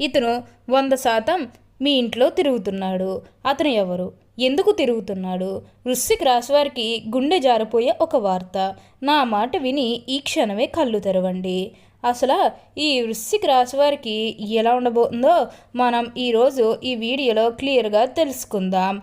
ఇతను వంద శాతం మీ ఇంట్లో తిరుగుతున్నాడు. అతను ఎవరు? ఎందుకు తిరుగుతున్నాడు? వృశ్చిక రాశివారికి గుండె జారిపోయే ఒక వార్త. నా మాట విని ఈ క్షణమే కళ్ళు తెరవండి. అసలు ఈ వృశ్చిక రాశివారికి ఎలా ఉండబోతుందో మనం ఈరోజు ఈ వీడియోలో క్లియర్గా తెలుసుకుందాం.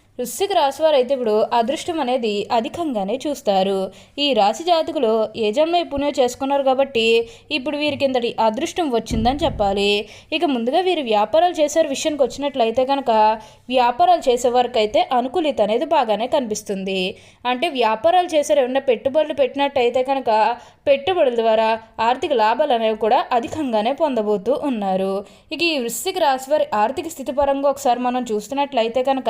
వృశ్చిక రాశి వారు అయితే ఇప్పుడు అదృష్టం అనేది అధికంగానే చూస్తారు. ఈ రాశి జాతకులు ఏ జన్మ పుణ్యం చేసుకున్నారు కాబట్టి ఇప్పుడు వీరికి ఇంతటి అదృష్టం వచ్చిందని చెప్పాలి. ఇక ముందుగా వీరు వ్యాపారాలు చేసే విషయానికి వచ్చినట్లయితే కనుక వ్యాపారాలు చేసే వారికి అయితే అనుకూలిత అనేది బాగానే కనిపిస్తుంది. అంటే వ్యాపారాలు చేసే ఏమన్నా పెట్టుబడులు పెట్టినట్టయితే కనుక పెట్టుబడుల ద్వారా ఆర్థిక లాభాలు అనేవి కూడా అధికంగానే పొందబోతూ ఉన్నారు. ఇక ఈ వృశ్చిక రాశి వారి ఆర్థిక స్థితి పరంగా ఒకసారి మనం చూస్తున్నట్లయితే కనుక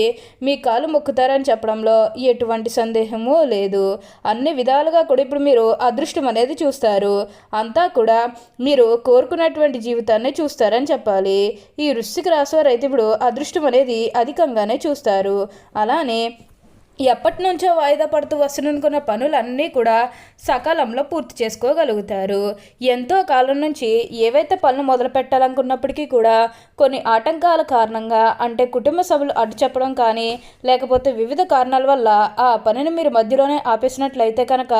మీ కాలు మొక్కుతారని చెప్పడంలో ఎటువంటి సందేహము లేదు. అన్ని విధాలుగా కూడా ఇప్పుడు మీరు అదృష్టం అనేది చూస్తారు. అంతా కూడా మీరు కోరుకున్నటువంటి జీవితాన్ని చూస్తారని చెప్పాలి. ఈ వృశ్చిక రాశి వారు అయితే ఇప్పుడు అదృష్టం అనేది అధికంగానే చూస్తారు. అలానే ఎప్పటి నుంచో వాయిదా పడుతూ వస్తున్ననుకున్న పనులన్నీ కూడా సకాలంలో పూర్తి చేసుకోగలుగుతారు. ఎంతో కాలం నుంచి ఏవైతే పనులు మొదలు పెట్టాలనుకున్నప్పటికీ కూడా కొన్ని ఆటంకాల కారణంగా అంటే కుటుంబ సభ్యులు అడ్డు చెప్పడం కానీ లేకపోతే వివిధ కారణాల వల్ల ఆ పనిని మీరు మధ్యలోనే ఆపేసినట్లయితే కనుక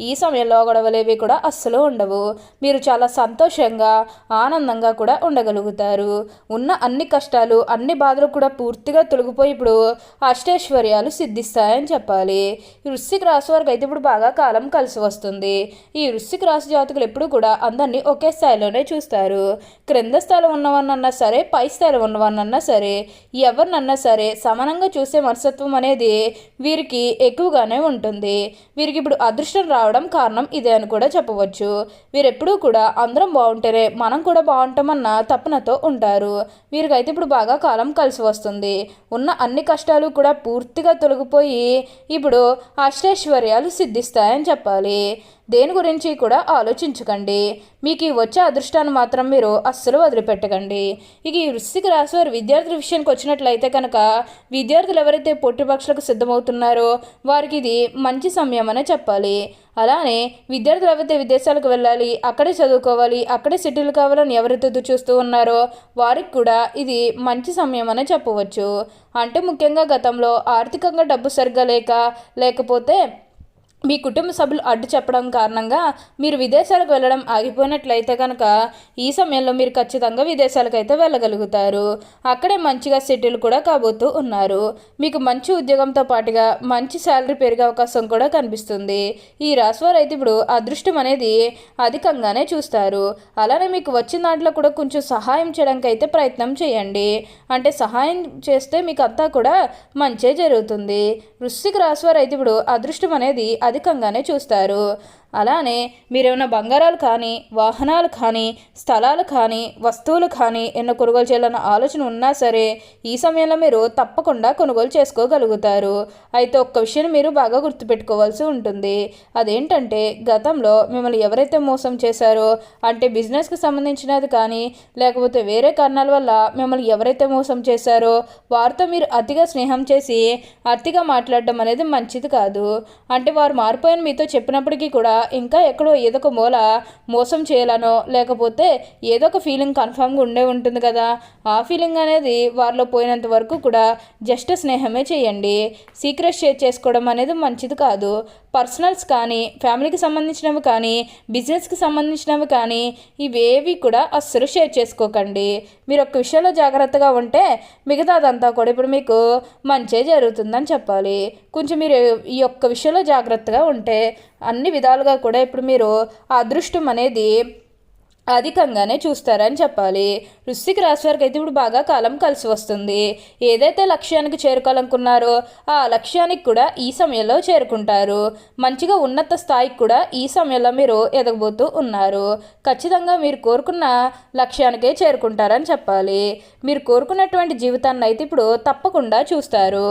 ఈ సమయంలో గొడవలేవి కూడా అస్సలు ఉండవు. మీరు చాలా సంతోషంగా ఆనందంగా కూడా ఉండగలుగుతారు. ఉన్న అన్ని కష్టాలు అన్ని బాధలు కూడా పూర్తిగా తొలగిపోయి ఇప్పుడు అష్టైశ్వర్యాలు సిద్ధిస్తారు వస్తాయని చెప్పాలి. ఈ వృశ్చిక రాశి వారికి అయితే ఇప్పుడు బాగా కాలం కలిసి వస్తుంది. ఈ వృశ్చిక రాశి జాతకులు ఎప్పుడు కూడా అందరినీ ఒకే స్థాయిలోనే చూస్తారు. క్రింద స్థాయిలో ఉన్నవన్నన్నా సరే పై స్థాయిలో ఉన్నవన్నన్నా సరే ఎవరినన్నా సరే సమానంగా చూసే మనస్తత్వం అనేది వీరికి ఎక్కువగానే ఉంటుంది. వీరికి ఇప్పుడు అదృష్టం రావడం కారణం ఇదే అని కూడా చెప్పవచ్చు. వీరెప్పుడూ కూడా అందరం బాగుంటేనే మనం కూడా బాగుంటామన్న తపనతో ఉంటారు. వీరికైతే ఇప్పుడు బాగా కాలం కలిసి వస్తుంది. ఉన్న అన్ని కష్టాలు కూడా పూర్తిగా తొలగిపోయి పోయి ఇప్పుడు అష్టైశ్వర్యాలు సిద్ధిస్తాయని చెప్పాలి. దేని గురించి కూడా ఆలోచించకండి. మీకు ఈ వచ్చే అదృష్టాన్ని మాత్రం మీరు అస్సలు వదిలిపెట్టకండి. ఇక ఈ వృశ్చిక రాశి వారి విద్యార్థుల విషయానికి వచ్చినట్లయితే కనుక విద్యార్థులు ఎవరైతే పోటీ సిద్ధమవుతున్నారో వారికి ఇది మంచి సమయం అనే చెప్పాలి. అలానే విద్యార్థులు ఎవరైతే విదేశాలకు వెళ్ళాలి అక్కడే చదువుకోవాలి అక్కడే సెటిల్ కావాలని ఎవరైతే చూస్తూ ఉన్నారో వారికి కూడా ఇది మంచి సమయం అనే చెప్పవచ్చు. అంటే ముఖ్యంగా గతంలో ఆర్థికంగా డబ్బు సరిగ్గా లేక లేకపోతే మీ కుటుంబ సభ్యులు అడ్డు చెప్పడం కారణంగా మీరు విదేశాలకు వెళ్ళడం ఆగిపోయినట్లయితే కనుక ఈ సమయంలో మీరు ఖచ్చితంగా విదేశాలకు అయితే వెళ్ళగలుగుతారు. అక్కడే మంచిగా సెటిల్ కూడా కాబోతూ ఉన్నారు. మీకు మంచి ఉద్యోగంతో పాటుగా మంచి శాలరీ పెరిగే అవకాశం కూడా కనిపిస్తుంది. ఈ రాశివారు అయితే ఇప్పుడు అదృష్టం అనేది అధికంగానే చూస్తారు. అలానే మీకు వచ్చిన దాంట్లో కూడా కొంచెం సహాయం చేయడానికి అయితే ప్రయత్నం చేయండి. అంటే సహాయం చేస్తే మీకు అంతా కూడా మంచే జరుగుతుంది. వృశ్చిక రాశివారు అయితే ఇప్పుడు అదృష్టం అనేది అధికంగానే చూస్తారు. అలానే మీరేమైనా బంగారాలు కానీ వాహనాలు కానీ స్థలాలు కానీ వస్తువులు కానీ ఎన్నో కొనుగోలు చేయాలన్న ఆలోచన ఉన్నా సరే ఈ సమయంలో మీరు తప్పకుండా కొనుగోలు చేసుకోగలుగుతారు. అయితే ఒక్క విషయం మీరు బాగా గుర్తుపెట్టుకోవాల్సి ఉంటుంది. అదేంటంటే గతంలో మిమ్మల్ని ఎవరైతే మోసం చేశారో అంటే బిజినెస్కి సంబంధించినది కానీ లేకపోతే వేరే కారణాల వల్ల మిమ్మల్ని ఎవరైతే మోసం చేశారో వారితో మీరు అతిగా స్నేహం చేసి అతిగా మాట్లాడడం అనేది మంచిది కాదు. అంటే వారు మారిపోయిన మీతో చెప్పినప్పటికీ కూడా ఇంకా ఎక్కడో ఏదో ఒక మూల మోసం చేయాలనో లేకపోతే ఏదో ఒక ఫీలింగ్ కన్ఫామ్గా ఉండే ఉంటుంది కదా ఆ ఫీలింగ్ అనేది వారిలో పోయినంత వరకు కూడా జస్ట్ స్నేహమే చేయండి. సీక్రెట్ షేర్ చేసుకోవడం అనేది మంచిది కాదు. పర్సనల్స్ కానీ ఫ్యామిలీకి సంబంధించినవి కానీ బిజినెస్కి సంబంధించినవి కానీ ఇవేవి కూడా అస్సలు షేర్ చేసుకోకండి. మీరు ఒక్క విషయంలో జాగ్రత్తగా ఉంటే మిగతాదంతా కూడా ఇప్పుడు మీకు మంచే జరుగుతుందని చెప్పాలి. కొంచెం మీరు ఈ యొక్క విషయంలో జాగ్రత్తగా ఉంటే అన్ని విధాలుగా కూడా ఇప్పుడు మీరు అదృష్టం అనేది అధికంగానే చూస్తారని చెప్పాలి. వృశ్చిక రాశి వారికి అయితే ఇప్పుడు బాగా కాలం కలిసి వస్తుంది. ఏదైతే లక్ష్యానికి చేరుకోవాలనుకున్నారో ఆ లక్ష్యానికి కూడా ఈ సమయంలో చేరుకుంటారు. మంచిగా ఉన్నత స్థాయికి కూడా ఈ సమయంలో మీరు ఎదగబోతూ ఉన్నారు. ఖచ్చితంగా మీరు కోరుకున్న లక్ష్యానికే చేరుకుంటారని చెప్పాలి. మీరు కోరుకున్నటువంటి జీవితాన్ని అయితే ఇప్పుడు తప్పకుండా చూస్తారు.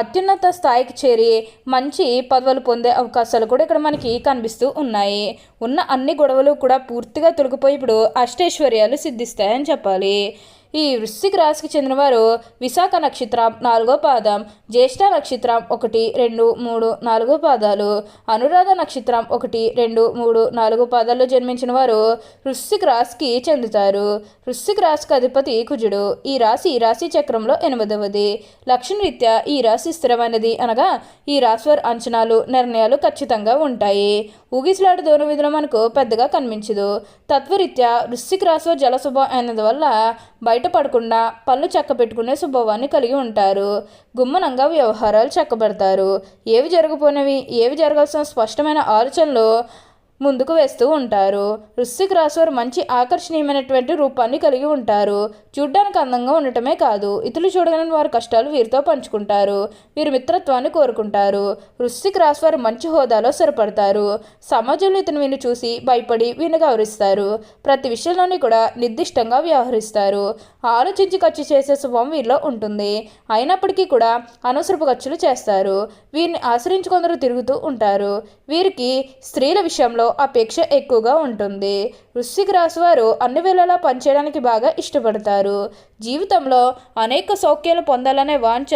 అత్యున్నత స్థాయికి చేరి మంచి పదవులు పొందే అవకాశాలు కూడా ఇక్కడ మనకి కనిపిస్తూ ఉన్నాయి. ఉన్న అన్ని గొడవలు కూడా పూర్తిగా తొలగిపోయి ఇప్పుడు అష్టైశ్వర్యాలు సిద్ధిస్తాయని చెప్పాలి. ఈ వృశ్చిక రాశికి చెందినవారు విశాఖ నక్షత్రం నాలుగో పాదం జ్యేష్ఠ నక్షత్రం ఒకటి రెండు మూడు నాలుగో పాదాలు అనురాధ నక్షత్రం ఒకటి రెండు మూడు నాలుగు పాదాల్లో జన్మించిన వారు వృశ్చిక రాశికి చెందుతారు. వృశ్చిక రాశికి అధిపతి కుజుడు. ఈ రాశి రాశి చక్రంలో ఎనిమిదవది. లక్షణరీత్యా ఈ రాశి స్థిరమైనది అనగా ఈ రాశివారి అంచనాలు నిర్ణయాలు ఖచ్చితంగా ఉంటాయి. ఊగిసలాడు దూరం విధులు మనకు పెద్దగా కనిపించదు. తత్వరీత్యా వృశ్చిక రాశి జల శుభం అయినందువల్ల బయటపడకుండా పళ్ళు చక్కబెట్టుకునే స్వభావాన్ని కలిగి ఉంటారు. గుమ్మనంగా వ్యవహారాలు చక్కబెడతారు. ఏవి జరగపోయినవి ఏవి జరగాల్సిన స్పష్టమైన ఆలోచనలు ముందుకు వేస్తూ ఉంటారు. వృశ్చిక రాశి వారు మంచి ఆకర్షణీయమైనటువంటి రూపాన్ని కలిగి ఉంటారు. చూడ్డానికి అందంగా ఉండటమే కాదు ఇతరులు చూడగలని వారి కష్టాలు వీరితో పంచుకుంటారు. వీరు మిత్రత్వాన్ని కోరుకుంటారు. వృశ్చిక రాశి వారు మంచి హోదాలో సరిపడతారు సమాజంలో ఇతను వీరిని చూసి భయపడి వీరిని గౌరవిస్తారు. ప్రతి విషయంలోని కూడా నిర్దిష్టంగా వ్యవహరిస్తారు. ఆలోచించి ఖర్చు చేసే స్వభావం వీరిలో ఉంటుంది. అయినప్పటికీ కూడా అనవసరపు ఖర్చులు చేస్తారు. వీరిని ఆశ్రయించి కొందరు తిరుగుతూ ఉంటారు. వీరికి స్త్రీల విషయంలో అపేక్ష ఎక్కువగా ఉంటుంది. వృశ్చిక రాశి వారు అన్ని వేళలా పనిచేయడానికి బాగా ఇష్టపడతారు. జీవితంలో అనేక సౌఖ్యాలు పొందాలనే వాంఛ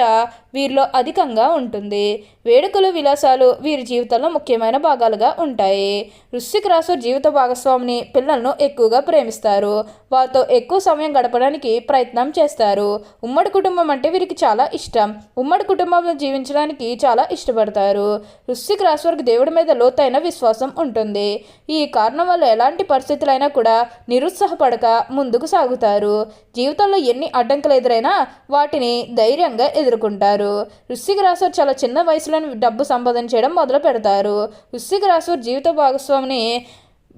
వీరిలో అధికంగా ఉంటుంది. వేడుకలు విలాసాలు వీరి జీవితంలో ముఖ్యమైన భాగాలుగా ఉంటాయి. వృశ్చిక రాసు వారి జీవిత భాగస్వామిని పిల్లలను ఎక్కువగా ప్రేమిస్తారు. వారితో ఎక్కువ సమయం గడపడానికి ప్రయత్నం చేస్తారు. ఉమ్మడి కుటుంబం అంటే వీరికి చాలా ఇష్టం. ఉమ్మడి కుటుంబంలో జీవించడానికి చాలా ఇష్టపడతారు. వృశ్చిక రాశి వారికి దేవుడి మీద లోతైన విశ్వాసం ఉంటుంది. ఈ కారణం వల్ల ఎలాంటి పరిస్థితులైనా కూడా నిరుత్సాహపడక ముందుకు సాగుతారు. జీవితంలో ఎన్ని అడ్డంకులు ఎదురైనా వాటిని ధైర్యంగా ఎదుర్కొంటారు. వృశ్చిక రాశి చాలా చిన్న వయసులోనే డబ్బు సంపాదన చేయడం మొదలు పెడతారు. వృశ్చిక రాశి జీవిత భాగస్వామిని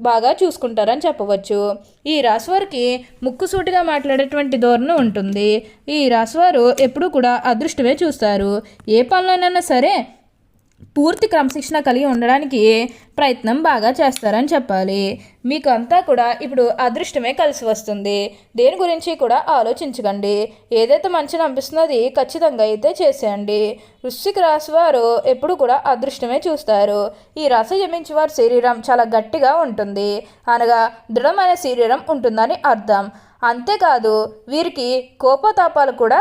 బాగా చూసుకుంటారని చెప్పవచ్చు. ఈ రాశివారికి ముక్కుసూటిగా మాట్లాడేటువంటి ధోరణి ఉంటుంది. ఈ రాశివారు ఎప్పుడూ కూడా అదృష్టమే చూస్తారు. ఏ పనులైనా సరే పూర్తి క్రమశిక్షణ కలిగి ఉండడానికి ప్రయత్నం బాగా చేస్తారని చెప్పాలి. మీకు అంతా కూడా ఇప్పుడు అదృష్టమే కలిసి వస్తుంది. దేని గురించి కూడా ఆలోచించకండి. ఏదైతే మంచిని అనిపిస్తుందో ఖచ్చితంగా అయితే చేసేయండి. వృశ్చిక రాశి వారు ఎప్పుడు కూడా అదృష్టమే చూస్తారు. ఈ రాశి జమించి వారి శరీరం చాలా గట్టిగా ఉంటుంది. అనగా దృఢమైన శరీరం ఉంటుందని అర్థం. అంతేకాదు వీరికి కోపతాపాలు కూడా